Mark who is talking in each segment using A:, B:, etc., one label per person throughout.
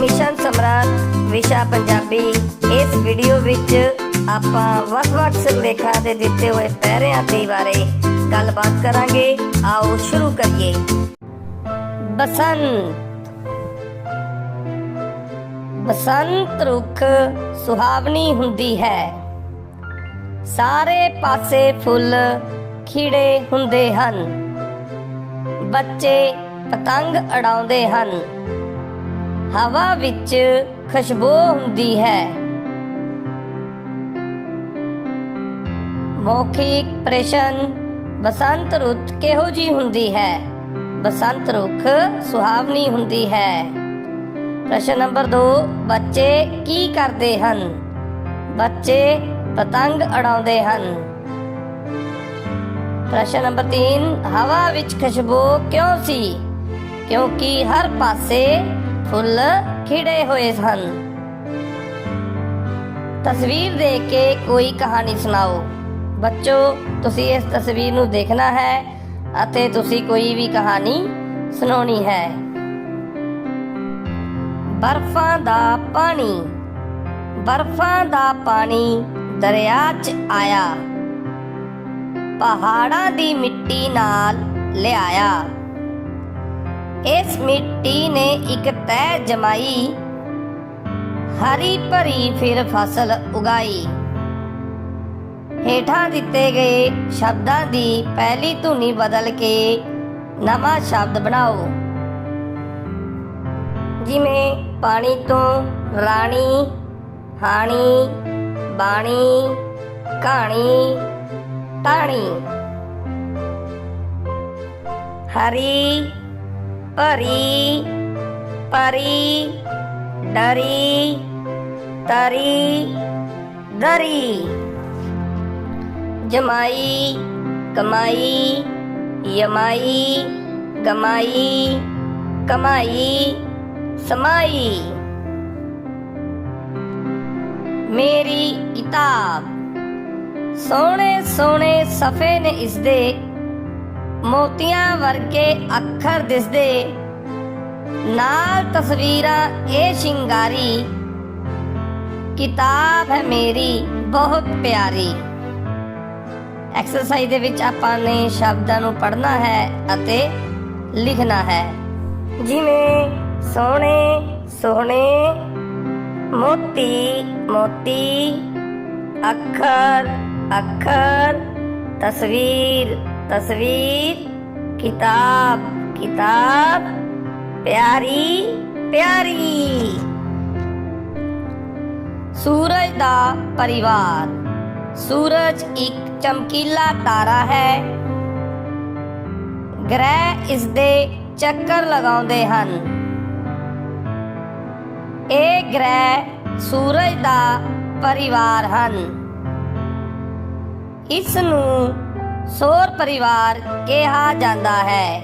A: Mission ਸਮਰਾਟ ਵਿਸ਼ਾ ਪੰਜਾਬੀ। ਇਸ ਵੀਡੀਓ ਵਿੱਚ ਆਪਾਂ ਵੱਖ-ਵੱਖ ਸਿਰਲੇਖਾਂ ਦੇ ਦਿੱਤੇ ਹੋਏ ਪਹਿਰਿਆਂ ਦੇ ਬਾਰੇ ਗੱਲਬਾਤ ਕਰਾਂਗੇ। ਆਓ ਸ਼ੁਰੂ ਕਰੀਏ। ਬਸੰਤ। ਬਸੰਤ ਰੁੱਖ ਸੁਹਾਵਣੀ ਹੁੰਦੀ ਹੈ। ਸਾਰੇ ਪਾਸੇ ਫੁੱਲ ਖਿੜੇ ਹੁੰਦੇ ਹਨ। ਬੱਚੇ ਪਤੰਗ ਅੜਾਉਂਦੇ ਹਨ। ਹਵਾ ਵਿੱਚ ਖੁਸ਼ਬੂ ਹੁੰਦੀ ਹੈ। ਮੌਖਿਕ ਪ੍ਰਸ਼ਨ, ਬਸੰਤ ਰੁੱਤ ਕਿਹੋ ਜੀ ਹੁੰਦੀ ਹੈ? ਬਸੰਤ ਰੁੱਖ ਸੁਹਾਵਣੀ ਹੁੰਦੀ ਹੈ। ਪ੍ਰਸ਼ਨ ਨੰਬਰ 2 ਬੱਚੇ ਕੀ ਕਰਦੇ ਹਨ? ਬੱਚੇ ਪਤੰਗ ਅੜਾਉਂਦੇ ਹਨ। ਪ੍ਰਸ਼ਨ ਨੰਬਰ 3 ਹਵਾ ਵਿੱਚ ਖੁਸ਼ਬੂ ਕਿਉਂ ਸੀ? ਕਿਉਂਕਿ ਹਰ ਪਾਸੇ ਫੁੱਲ ਖਿੜੇ ਹੋਏ ਸਨ। ਤਸਵੀਰ ਦੇਖ ਕੇ ਕੋਈ ਕਹਾਣੀ ਸੁਣਾਓ। ਬੱਚੋ, ਤੁਸੀਂ ਇਸ ਤਸਵੀਰ ਨੂੰ ਦੇਖਣਾ ਹੈ ਅਤੇ ਤੁਸੀਂ ਕੋਈ ਵੀ ਕਹਾਣੀ ਸੁਣਾਉਣੀ ਹੈ। ਬਰਫਾਂ ਦਾ ਪਾਣੀ, ਬਰਫਾਂ ਦਾ ਪਾਣੀ ਦਰਿਆ 'ਚ ਆਇਆ। ਪਹਾੜਾਂ ਦੀ ਮਿੱਟੀ ਨਾਲ ਲਿਆਇਆ। ਇਸ ਮਿੱਟੀ ਨੇ ਇੱਕ ਤੈ ਜਮਾਈ। ਹਰੀ ਭਰੀ ਫਿਰ ਫਸਲ ਉਗਾਈ। ਹੇਠਾਂ ਦਿੱਤੇ ਗਏ ਸ਼ਬਦਾਂ ਦੀ ਪਹਿਲੀ ਧੁਨੀ ਬਦਲ ਕੇ ਨਵਾਂ ਸ਼ਬਦ ਬਣਾਓ। ਜਿਵੇਂ ਪਾਣੀ ਤੋਂ ਰਾਣੀ, ਹਾਣੀ, ਬਾਣੀ, ਕਹਾਣੀ ਟਾਣੀ ਹਰੀ ਪਰੀ ਪਰੀ, ਡਰੀ, ਤਰੀ ਦਰੀ ਜਮਾਈ, ਕਮਾਈ, ਯਮਾਈ ਗਮਾਈ ਕਮਾਈ, ਸਮਾਈ। ਮੇਰੀ ਕਿਤਾਬ ਸੋਹਣੇ ਸੋਹਣੇ ਸਫੇ ਨੇ ਇਸਦੇ ਮੋਤੀਆਂ ਵਰਗੇ ਅੱਖਰ ਦਿਸਦੇ। ਨਾਲ ਤਸਵੀਰਾਂ, ਇਹ ਸ਼ਿੰਗਾਰੀ। ਕਿਤਾਬ ਹੈ ਮੇਰੀ, ਬਹੁਤ ਪਿਆਰੀ। ਐਕਸਰਸਾਈਜ਼ ਦੇ ਵਿੱਚ ਆਪਾਂ ਨੇ ਸ਼ਬਦਾਂ ਨੂੰ ਪੜ੍ਹਨਾ ਹੈ ਅਤੇ ਲਿਖਣਾ ਹੈ। ਜਿਵੇਂ, ਸੋਹਣੇ ਸੋਹਣੇ, ਮੋਤੀ ਮੋਤੀ, ਅੱਖਰ ਅੱਖਰ, ਤਸਵੀਰ। ਤਸਵੀਰ, ਕਿਤਾਬ ਕਿਤਾਬ, ਪਿਆਰੀ ਪਿਆਰੀ। ਸੂਰਜ ਦਾ ਪਰਿਵਾਰ। ਸੂਰਜ ਇੱਕ ਚਮਕੀਲਾ ਤਾਰਾ ਹੈ। ਗ੍ਰਹਿ ਇਸ ਦੇ ਚੱਕਰ ਲਗਾਉਂਦੇ ਹਨ। ਇਹ ਗ੍ਰਹਿ ਸੂਰਜ ਦਾ ਪਰਿਵਾਰ ਹਨ। ਇਸ ਨੂੰ ਸੋਰ ਪਰਿਵਾਰ ਕਿਹਾ ਜਾਂਦਾ ਹੈ।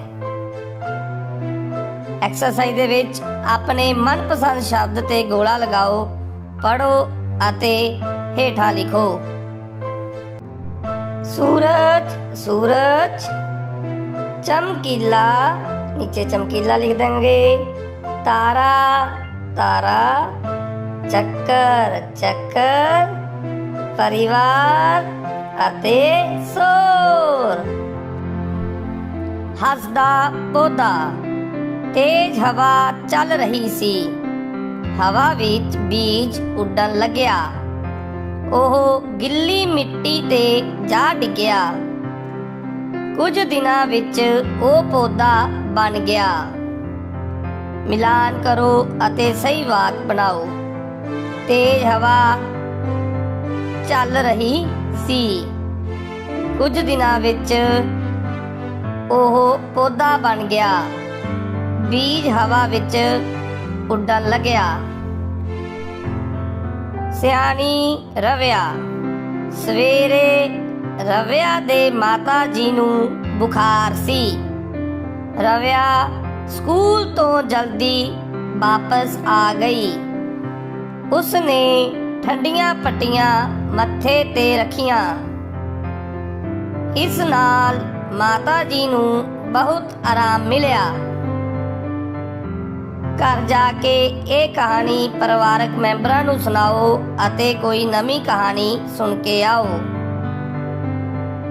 A: ਐਕਸਰਸਾਈਜ਼ ਦੇ ਵਿੱਚ ਆਪਣੇ ਮਨਪਸੰਦ ਸ਼ਬਦ ਤੇ ਗੋਲਾ ਲਗਾਓ ਪੜੋ ਅਤੇ ਹੇਠਾਂ ਲਿਖੋ। ਸੂਰਜ ਸੂਰਜ, ਚਮਕੀਲਾ, ਨੀਚੇ ਚਮਕੀਲਾ ਲਿਖ ਦੇਂਗੇ ਤਾਰਾ ਤਾਰਾ, ਚੱਕਰ ਚੱਕਰ, ਪਰਿਵਾਰ ਅਤੇ ਸੋਰ। ਹੱਸਦਾ ਪੌਦਾ ਤੇਜ਼ ਹਵਾ ਚੱਲ ਰਹੀ ਸੀ। ਹਵਾ ਵਿੱਚ ਬੀਜ ਉੱਡਣ ਲੱਗਿਆ। ਉਹ ਗਿੱਲੀ ਮਿੱਟੀ ਤੇ ਜਾ ਡਿੱਗਿਆ। ਕੁਝ ਦਿਨਾਂ ਵਿੱਚ ਉਹ ਪੌਦਾ ਬਣ ਗਿਆ। ਮਿਲਾਨ ਕਰੋ ਅਤੇ ਸਹੀ ਵਾਕ ਬਣਾਓ। ਤੇਜ਼ ਹਵਾ ਚੱਲ ਰਹੀ ਸੀ। ਕੁਝ ਦਿਨਾਂ ਵਿੱਚ ਉਹ ਪੌਦਾ ਬਣ ਗਿਆ। ਬੀਜ ਹਵਾ ਵਿੱਚ ਉੱਡਣ ਲੱਗਿਆ। ਸਿਆਣੀ ਰਵਿਆ, ਸਵੇਰੇ ਰਵਿਆ ਦੇ ਮਾਤਾ ਜੀ ਨੂੰ ਬੁਖਾਰ ਸੀ। ਰਵਿਆ ਸਕੂਲ ਤੋਂ ਜਲਦੀ ਵਾਪਸ ਆ ਗਈ। ਉਸਨੇ ਠੰਡੀਆਂ ਪੱਟੀਆਂ ਮੱਥੇ ਤੇ ਰੱਖੀਆਂ। ਇਸ ਨਾਲ ਮਾਤਾ ਜੀ ਨੂੰ ਬਹੁਤ ਆਰਾਮ ਮਿਲਿਆ। ਘਰ ਜਾ ਕੇ ਇਹ ਕਹਾਣੀ ਪਰਿਵਾਰਕ ਮੈਂਬਰਾਂ ਨੂੰ ਸੁਣਾਓ ਅਤੇ ਕੋਈ ਨਵੀਂ ਕਹਾਣੀ ਸੁਣ ਕੇ ਆਓ।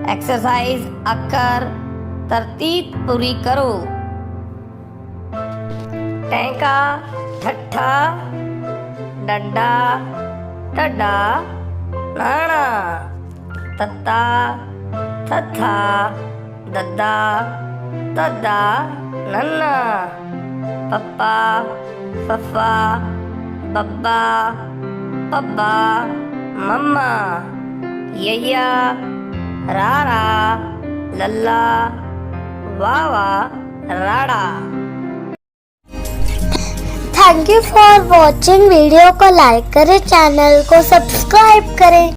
A: ਐਕਸਰਸਾਈਜ਼ ਅੱਖਰ ਤਰਤੀਬ ਪੂਰੀ ਕਰੋ। ਟੈਂਕਾ, ਠੱਠਾ, ਡੱਡਾ, ਢੱਡਾ ਨਾਣਾ ਤੱਤਾ, ਥੱਥਾ दद्दा दद्दा नन्ना। पप्पा पप्पा बब्बा, पब्बा, मम्मा यैया रारा, लल्ला, वावा, राड़ा।
B: Thank you for watching video को लाइक करें, चैनल को सब्सक्राइब करें।